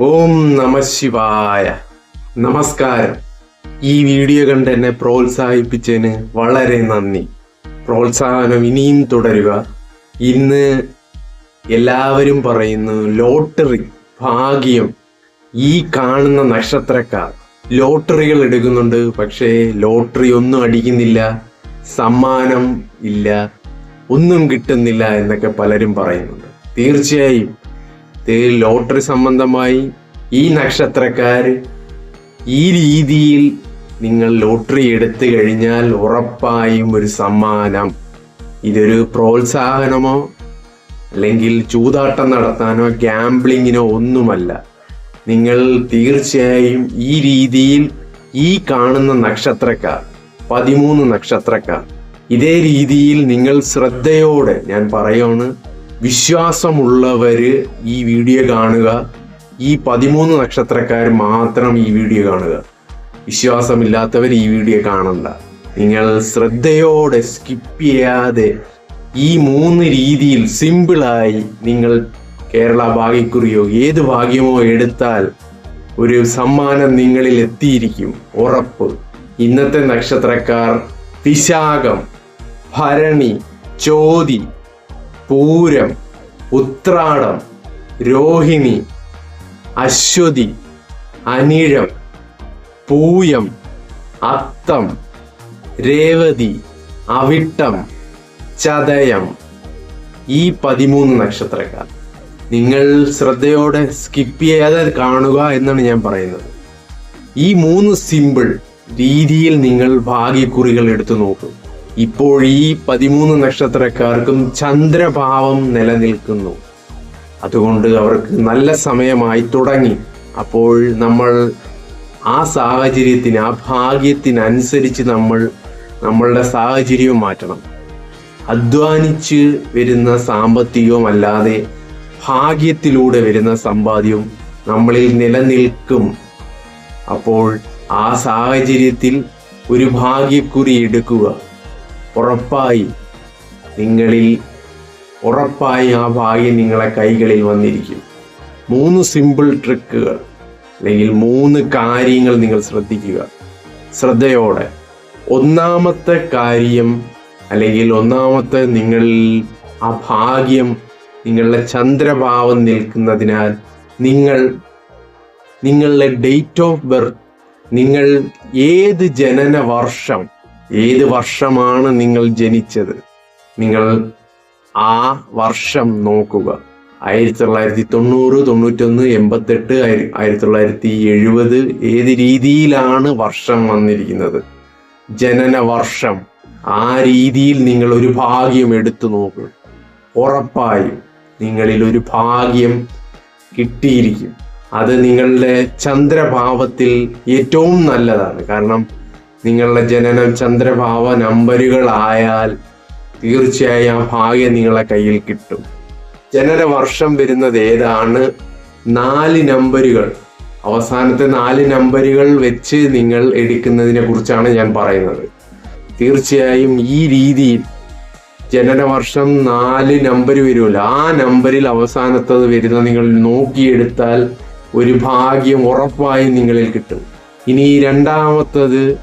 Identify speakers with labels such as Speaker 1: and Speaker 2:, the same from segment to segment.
Speaker 1: ഓം നമ ശിവായ. നമസ്കാരം. ഈ വീഡിയോ കണ്ട് എന്നെ പ്രോത്സാഹിപ്പിച്ചതിന് വളരെ നന്ദി. പ്രോത്സാഹനം ഇനിയും തുടരുക. ഇന്ന് എല്ലാവരും പറയുന്നു ലോട്ടറി ഭാഗ്യം ഈ കാണുന്ന നക്ഷത്രക്കാർ. ലോട്ടറികൾ എടുക്കുന്നുണ്ട് പക്ഷേ ലോട്ടറി ഒന്നും അടിക്കുന്നില്ല സമ്മാനം ഇല്ല ഒന്നും കിട്ടുന്നില്ല എന്നൊക്കെ പലരും പറയുന്നുണ്ട്. തീർച്ചയായും ലോട്ടറി സംബന്ധമായി ഈ നക്ഷത്രക്കാർ ഈ രീതിയിൽ നിങ്ങൾ ലോട്ടറി എടുത്തു കഴിഞ്ഞാൽ ഉറപ്പായും ഒരു സമ്മാനം. ഇതൊരു പ്രോത്സാഹനമോ അല്ലെങ്കിൽ ചൂതാട്ടം നടത്താനോ ഗ്യാംബ്ലിങ്ങിനോ ഒന്നുമല്ല. നിങ്ങൾ തീർച്ചയായും ഈ രീതിയിൽ ഈ കാണുന്ന നക്ഷത്രക്കാർ പതിമൂന്ന് നക്ഷത്രക്കാർ ഇതേ രീതിയിൽ നിങ്ങൾ ശ്രദ്ധയോടെ ഞാൻ പറയാണ് വിശ്വാസമുള്ളവര് ഈ വീഡിയോ കാണുക. ഈ പതിമൂന്ന് നക്ഷത്രക്കാർ മാത്രം ഈ വീഡിയോ കാണുക. വിശ്വാസമില്ലാത്തവർ ഈ വീഡിയോ കാണണ്ട. നിങ്ങൾ ശ്രദ്ധയോടെ സ്കിപ്പ് ചെയ്യാതെ ഈ മൂന്ന് രീതിയിൽ സിമ്പിളായി നിങ്ങൾ കേരള ഭാഗ്യക്കുറിയോ ഏത് ഭാഗ്യമോ എടുത്താൽ ഒരു സമ്മാനം നിങ്ങളിൽ എത്തിയിരിക്കും. ഉറപ്പ്. ഇന്നത്തെ നക്ഷത്രക്കാർ വിശാഖം ഭരണി ചോതി പൂരം ഉത്രാടം രോഹിണി അശ്വതി അനിഴം പൂയം അത്തം രേവതി അവിട്ടം ചതയം. ഈ പതിമൂന്ന് നക്ഷത്രക്കാർ. നിങ്ങൾ ശ്രദ്ധയോടെ സ്കിപ്പ് ചെയ്യാതെ കാണുക എന്നാണ് ഞാൻ പറയുന്നത്. ഈ മൂന്ന് സിമ്പിൾ രീതിയിൽ നിങ്ങൾ ഭാഗ്യക്കുറികൾ എടുത്തു നോക്കും. ഇപ്പോൾ ഈ പതിമൂന്ന് നക്ഷത്രക്കാർക്കും ചന്ദ്രഭാവം നിലനിൽക്കുന്നു. അതുകൊണ്ട് അവർക്ക് നല്ല സമയമായി തുടങ്ങി. അപ്പോൾ നമ്മൾ ആ സാഹചര്യത്തിന് ആ ഭാഗ്യത്തിനനുസരിച്ച് നമ്മൾ നമ്മളുടെ സാഹചര്യവും മാറ്റണം. അധ്വാനിച്ച് വരുന്ന സാമ്പത്തികവും അല്ലാതെ ഭാഗ്യത്തിലൂടെ വരുന്ന സമ്പാദ്യവും നമ്മളിൽ നിലനിൽക്കും. അപ്പോൾ ആ സാഹചര്യത്തിൽ ഒരു ഭാഗ്യക്കുറി എടുക്കുക. ഉറപ്പായി നിങ്ങളിൽ ഉറപ്പായി ആ ഭാഗ്യം നിങ്ങളെ കൈകളിൽ വന്നിരിക്കും. മൂന്ന് സിമ്പിൾ ട്രിക്കുകൾ അല്ലെങ്കിൽ മൂന്ന് കാര്യങ്ങൾ നിങ്ങൾ ശ്രദ്ധിക്കുക. ശ്രദ്ധയോടെ. ഒന്നാമത്തെ കാര്യം അല്ലെങ്കിൽ ഒന്നാമത്തെ നിങ്ങളിൽ ആ ഭാഗ്യം നിങ്ങളുടെ ചന്ദ്രഭാവം നിൽക്കുന്നതിനാൽ നിങ്ങൾ നിങ്ങളുടെ ഡേറ്റ് ഓഫ് ബർത്ത് നിങ്ങൾ ഏത് ജനന വർഷം ഏത് വർഷമാണ് നിങ്ങൾ ജനിച്ചത്? നിങ്ങൾ ആ വർഷം നോക്കുക. ആയിരത്തി തൊള്ളായിരത്തി തൊണ്ണൂറ് തൊണ്ണൂറ്റൊന്ന് എൺപത്തെട്ട് ആയിരത്തി തൊള്ളായിരത്തി എഴുപത് ഏത് രീതിയിലാണ് വർഷം വന്നിരിക്കുന്നത്? ജനന വർഷം. ആ രീതിയിൽ നിങ്ങൾ ഒരു ഭാഗ്യം എടുത്തു നോക്കുക ഉറപ്പായും നിങ്ങളിൽ ഒരു ഭാഗ്യം കിട്ടിയിരിക്കും. അത് നിങ്ങളുടെ ചന്ദ്രഭാവത്തിൽ ഏറ്റവും നല്ലതാണ്. കാരണം നിങ്ങളുടെ ജനനം ചന്ദ്രഭാവ നമ്പരുകളായാൽ തീർച്ചയായും ആ ഭാഗ്യം നിങ്ങളെ കയ്യിൽ കിട്ടും. ജനന വർഷം വരുന്നത് ഏതാണ്? നാല് നമ്പരുകൾ. അവസാനത്തെ നാല് നമ്പരുകൾ വെച്ച് നിങ്ങൾ എടുക്കുന്നതിനെ കുറിച്ചാണ് ഞാൻ പറയുന്നത്. തീർച്ചയായും ഈ രീതിയിൽ ജനന വർഷം നാല് നമ്പർ വരുമല്ലോ. ആ നമ്പറിൽ അവസാനത്തത് വരുന്ന നിങ്ങൾ നോക്കിയെടുത്താൽ ഒരു ഭാഗ്യം ഉറപ്പായും നിങ്ങളിൽ കിട്ടും. ഇനി രണ്ടാമത്തത്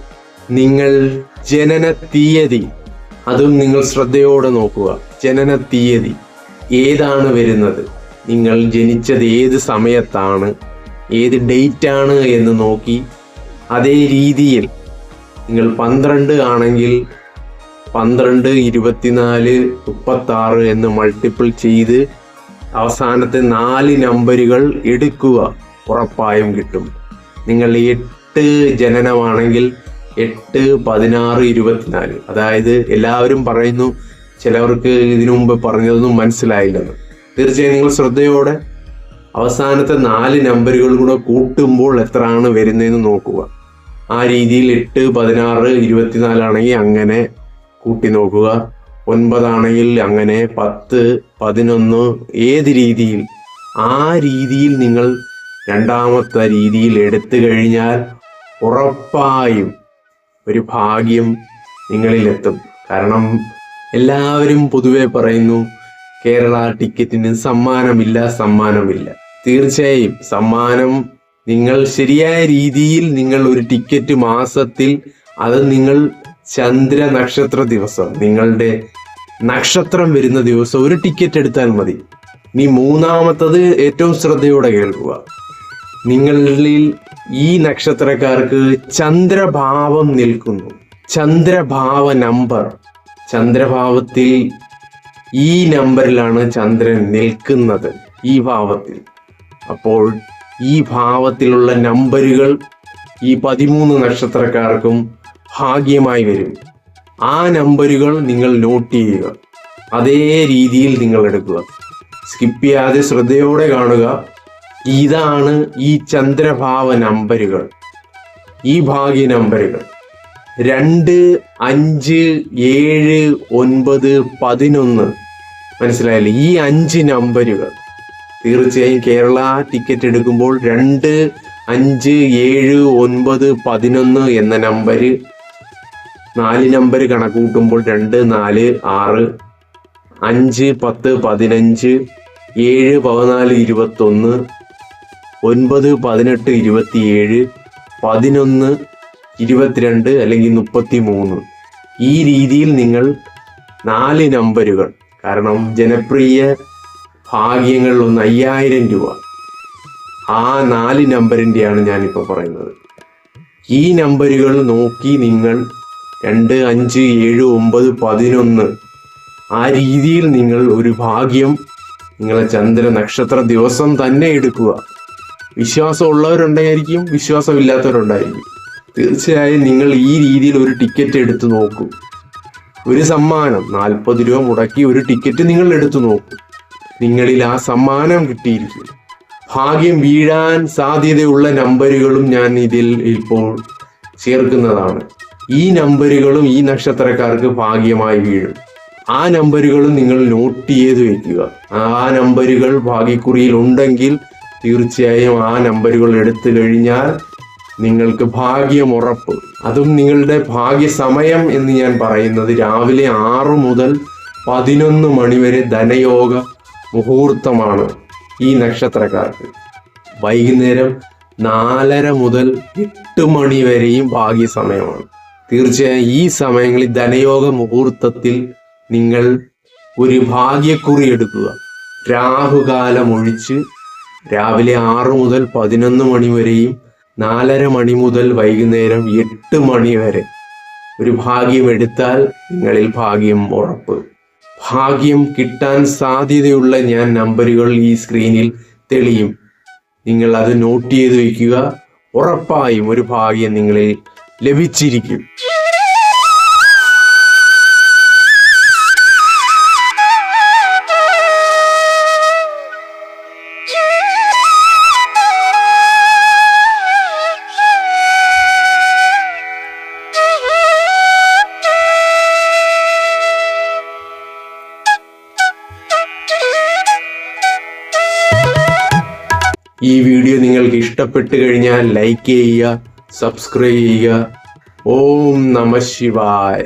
Speaker 1: നിങ്ങൾ ജനന തീയതി അതും നിങ്ങൾ ശ്രദ്ധയോടെ നോക്കുക. ജനന തീയതി ഏതാണ് വരുന്നത്? നിങ്ങൾ ജനിച്ചത് ഏത് സമയത്താണ്? ഏത് ഡേറ്റ് ആണ് എന്ന് നോക്കി അതേ രീതിയിൽ നിങ്ങൾ പന്ത്രണ്ട് ആണെങ്കിൽ പന്ത്രണ്ട് ഇരുപത്തിനാല് മുപ്പത്താറ് എന്ന് മൾട്ടിപ്പിൾ ചെയ്ത് അവസാനത്തെ നാല് നമ്പറുകൾ എടുക്കുക. ഉറപ്പായും കിട്ടും. നിങ്ങൾ എട്ട് ജനനമാണെങ്കിൽ എട്ട് പതിനാറ് ഇരുപത്തിനാല്. അതായത് എല്ലാവരും പറയുന്നു ചിലവർക്ക് ഇതിനു മുമ്പ് പറഞ്ഞതൊന്നും മനസ്സിലായില്ലെന്ന്. തീർച്ചയായും നിങ്ങൾ ശ്രദ്ധയോടെ അവസാനത്തെ നാല് നമ്പറുകൾ കൂടെ കൂട്ടുമ്പോൾ എത്രയാണ് വരുന്നതെന്ന് നോക്കുക. ആ രീതിയിൽ എട്ട് പതിനാറ് ഇരുപത്തിനാലാണെങ്കിൽ അങ്ങനെ കൂട്ടി നോക്കുക. ഒൻപതാണെങ്കിൽ അങ്ങനെ പത്ത് പതിനൊന്ന് ഏത് രീതിയിൽ? ആ രീതിയിൽ നിങ്ങൾ രണ്ടാമത്തെ രീതിയിൽ എടുത്തു കഴിഞ്ഞാൽ ഉറപ്പായും ഒരു ഭാഗ്യം നിങ്ങളിലെത്തും. കാരണം എല്ലാവരും പൊതുവെ പറയുന്നു കേരള ടിക്കറ്റിന് സമ്മാനമില്ല സമ്മാനമില്ല. തീർച്ചയായും സമ്മാനം നിങ്ങൾ ശരിയായ രീതിയിൽ നിങ്ങൾ ഒരു ടിക്കറ്റ് മാസത്തിൽ അത് നിങ്ങൾ ചന്ദ്ര നക്ഷത്ര ദിവസം നിങ്ങളുടെ നക്ഷത്രം വരുന്ന ദിവസം ഒരു ടിക്കറ്റ് എടുത്താൽ മതി. നീ മൂന്നാമത്തത് ഏറ്റവും ശ്രദ്ധയോടെ കേൾക്കുക. നിങ്ങളിൽ ഈ നക്ഷത്രക്കാർക്ക് ചന്ദ്രഭാവം നിൽക്കുന്നു. ചന്ദ്രഭാവ നമ്പർ. ചന്ദ്രഭാവത്തിൽ ഈ നമ്പറിലാണ് ചന്ദ്രൻ നിൽക്കുന്നത് ഈ ഭാവത്തിൽ. അപ്പോൾ ഈ ഭാവത്തിലുള്ള നമ്പറുകൾ ഈ പതിമൂന്ന് നക്ഷത്രക്കാർക്കും ഭാഗ്യമായി വരും. ആ നമ്പറുകൾ നിങ്ങൾ നോട്ട് ചെയ്യുക. അതേ രീതിയിൽ നിങ്ങൾ എടുക്കുക. സ്കിപ്പ് ചെയ്യാതെ ശ്രദ്ധയോടെ കാണുക. ഇതാണ് ഈ ചന്ദ്രഭാവ നമ്പറുകൾ ഈ ഭാഗ്യ നമ്പറുകൾ രണ്ട് അഞ്ച് ഏഴ് ഒൻപത് പതിനൊന്ന്. മനസ്സിലായില്ലേ? ഈ അഞ്ച് നമ്പറുകൾ തീർച്ചയായും കേരള ടിക്കറ്റ് എടുക്കുമ്പോൾ രണ്ട് അഞ്ച് ഏഴ് ഒൻപത് പതിനൊന്ന് എന്ന നമ്പർ നാല് നമ്പർ കണക്കൂട്ടുമ്പോൾ രണ്ട് നാല് ആറ് അഞ്ച് പത്ത് പതിനഞ്ച് ഏഴ് പതിനാല് ഇരുപത്തൊന്ന് ഒൻപത് പതിനെട്ട് ഇരുപത്തിയേഴ് പതിനൊന്ന് ഇരുപത്തിരണ്ട് അല്ലെങ്കിൽ മുപ്പത്തി മൂന്ന് ഈ രീതിയിൽ നിങ്ങൾ നാല് നമ്പരുകൾ കാരണം ജനപ്രിയ ഭാഗ്യങ്ങളിൽ ഒന്ന് അയ്യായിരം രൂപ. ആ നാല് നമ്പറിന്റെയാണ് ഞാനിപ്പോൾ പറയുന്നത്. ഈ നമ്പരുകൾ നോക്കി നിങ്ങൾ രണ്ട് അഞ്ച് ഏഴ് ഒമ്പത് പതിനൊന്ന് ആ രീതിയിൽ നിങ്ങൾ ഒരു ഭാഗ്യം നിങ്ങളെ ചന്ദ്ര നക്ഷത്ര ദിവസം തന്നെ എടുക്കുക. വിശ്വാസമുള്ളവരുണ്ടായിരിക്കും വിശ്വാസമില്ലാത്തവരുണ്ടായിരിക്കും. തീർച്ചയായും നിങ്ങൾ ഈ രീതിയിൽ ഒരു ടിക്കറ്റ് എടുത്തു നോക്കൂ. ഒരു സമ്മാനം നാൽപ്പത് രൂപ മുടക്കി ഒരു ടിക്കറ്റ് നിങ്ങൾ എടുത്തു നോക്കൂ. നിങ്ങളിൽ ആ സമ്മാനം കിട്ടിയിരിക്കും. ഭാഗ്യം വീഴാൻ സാധ്യതയുള്ള നമ്പറുകളും ഞാൻ ഇതിൽ ഇപ്പോൾ ചേർക്കുന്നതാണ്. ഈ നമ്പറുകളും ഈ നക്ഷത്രക്കാർക്ക് ഭാഗ്യമായി വീഴും. ആ നമ്പറുകളും നിങ്ങൾ നോട്ട് ചെയ്ത് വെക്കുക. ആ നമ്പറുകൾ ഭാഗ്യക്കുറിയിൽ ഉണ്ടെങ്കിൽ തീർച്ചയായും ആ നമ്പറുകൾ എടുത്തു കഴിഞ്ഞാൽ നിങ്ങൾക്ക് ഭാഗ്യം ഉറപ്പ്. അതും നിങ്ങളുടെ ഭാഗ്യ സമയം എന്ന് ഞാൻ പറയുന്നത് രാവിലെ ആറ് മുതൽ പതിനൊന്ന് മണിവരെ ധനയോഗ മുഹൂർത്തമാണ് ഈ നക്ഷത്രക്കാർക്ക്. വൈകുന്നേരം നാലര മുതൽ എട്ട് മണി വരെയും ഭാഗ്യ സമയമാണ് തീർച്ചയായും ഈ സമയങ്ങളിൽ ധനയോഗ മുഹൂർത്തത്തിൽ നിങ്ങൾ ഒരു ഭാഗ്യക്കുറി എടുക്കുക. രാഹുകാലം ഒഴിച്ച് രാവിലെ ആറ് മുതൽ പതിനൊന്ന് മണി വരെയും നാലര മണി മുതൽ വൈകുന്നേരം എട്ട് മണി വരെ. ഒരു ഭാഗ്യം എടുത്താൽ നിങ്ങളിൽ ഭാഗ്യം ഉറപ്പ്. ഭാഗ്യം കിട്ടാൻ സാധ്യതയുള്ള ഞാൻ നമ്പറുകൾ ഈ സ്ക്രീനിൽ തെളിയും. നിങ്ങൾ അത് നോട്ട് ചെയ്ത് വയ്ക്കുക. ഉറപ്പായും ഒരു ഭാഗ്യം നിങ്ങളിൽ ലഭിച്ചിരിക്കും. ഈ വീഡിയോ നിങ്ങൾക്ക് ഇഷ്ടപ്പെട്ട് കഴിഞ്ഞാൽ ലൈക്ക് ചെയ്യുക സബ്സ്ക്രൈബ് ചെയ്യുക. ഓം നമ ശിവായ.